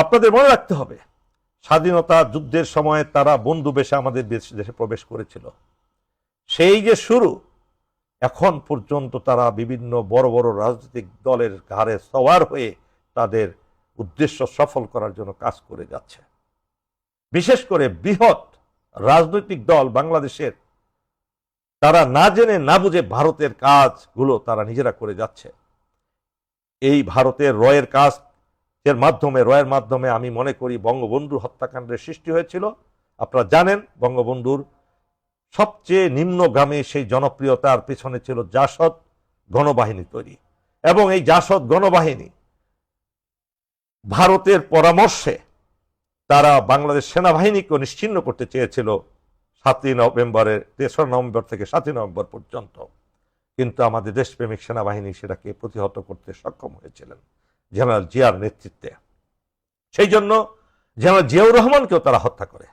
আপনাদের মনে রাখতে হবে, স্বাধীনতা যুদ্ধের সময় তারা বন্ধু বেশে আমাদের দেশ- প্রবেশ করেছিল। সেই যে শুরু, এখন পর্যন্ত তারা বিভিন্ন বড় বড় রাজনৈতিক দলের ঘাড়ে সওয়ার হয়ে তাদের উদ্দেশ্য সফল করার জন্য কাজ করে যাচ্ছে। বিশেষ করে বৃহৎ রাজনৈতিক দল বাংলাদেশের, তারা না জেনে না বুঝে ভারতের কাজগুলো তারা নিজেরা করে যাচ্ছে। এই ভারতের রয়ের কাজ এর মাধ্যমে, রয়ের মাধ্যমে আমি মনে করি বঙ্গবন্ধু হত্যাকাণ্ডের সৃষ্টি হয়েছিল। আপনারা জানেন, বঙ্গবন্ধুর সবচেয়ে নিম্নগামী সেই জনপ্রিয়তার পেছনে ছিল জাসদ গণবাহিনী তৈরি। এবং এই জাসদ গণবাহিনী ভারতের পরামর্শে তারা বাংলাদেশ সেনাবাহিনীকে নিশ্চিন্ন করতে চেয়েছিল সাতই নভেম্বরের, তেসরা নভেম্বর থেকে সাতই নভেম্বর পর্যন্ত। কিন্তু আমাদের দেশপ্রেমিক সেনাবাহিনী সেটাকে প্রতিহত করতে সক্ষম হয়েছিলেন। জেনারেল জিয়ার নেতৃত্বে। সেই জন্য জেনারেল জিয়াউর রহমানকেও তারা হত্যা করে।